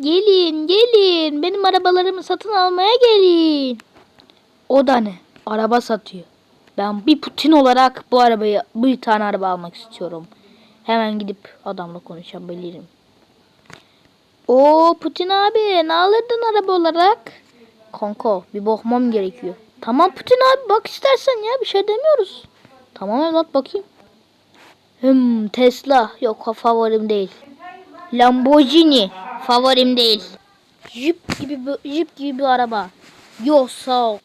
Gelin gelin benim arabalarımı satın almaya gelin. O da ne? Araba satıyor. Ben bir Putin olarak bu arabayı bir tane araba almak istiyorum. Hemen gidip adamla konuşabilirim. O Putin abi ne alırdın araba olarak? Kanka bir bakmam gerekiyor. Tamam Putin abi bak istersen ya bir şey demiyoruz. Tamam evlat bakayım. Hmm, Tesla yok favorim değil. Lamborghini favorim değil. Jeep gibi bir, Jeep gibi bir araba. Yok sağ ol.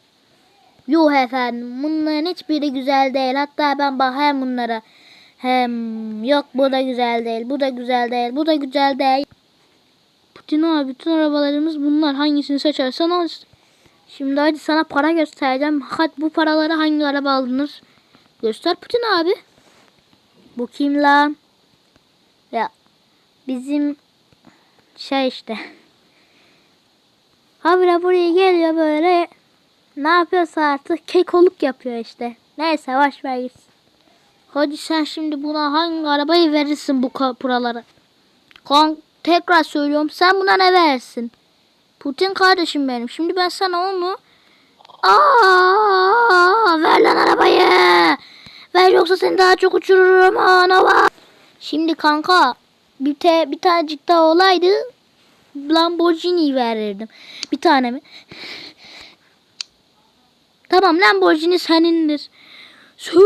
Efendim bunların hiçbiri güzel değil. Hatta ben bakayım bunlara. Hem yok bu da güzel değil. Bu da güzel değil. Bu da güzel değil. Putin abi bütün arabalarımız bunlar. Hangisini seçersen al. Şimdi hadi sana para göstereceğim. Hadi bu paraları hangi araba alınır? Göster Putin abi. Bu kim lan? Ya bizim şey işte. Habire buraya geliyor böyle. Ne yapıyorsa artık kekoluk yapıyor işte. Neyse boş ver gitsin. Hadi sen şimdi buna hangi arabayı verirsin bu paraları? Kon tekrar söylüyorum sen buna ne verirsin? Putin kardeşim benim. Şimdi ben sana onu Aa, ver lan arabayı. Ver yoksa seni daha çok uçururum ana bak. Şimdi kanka bir, te, bir tanecik daha olaydı Lamborghini verirdim. Bir tane mi? Tamam Lamborghini senindir. Sü-!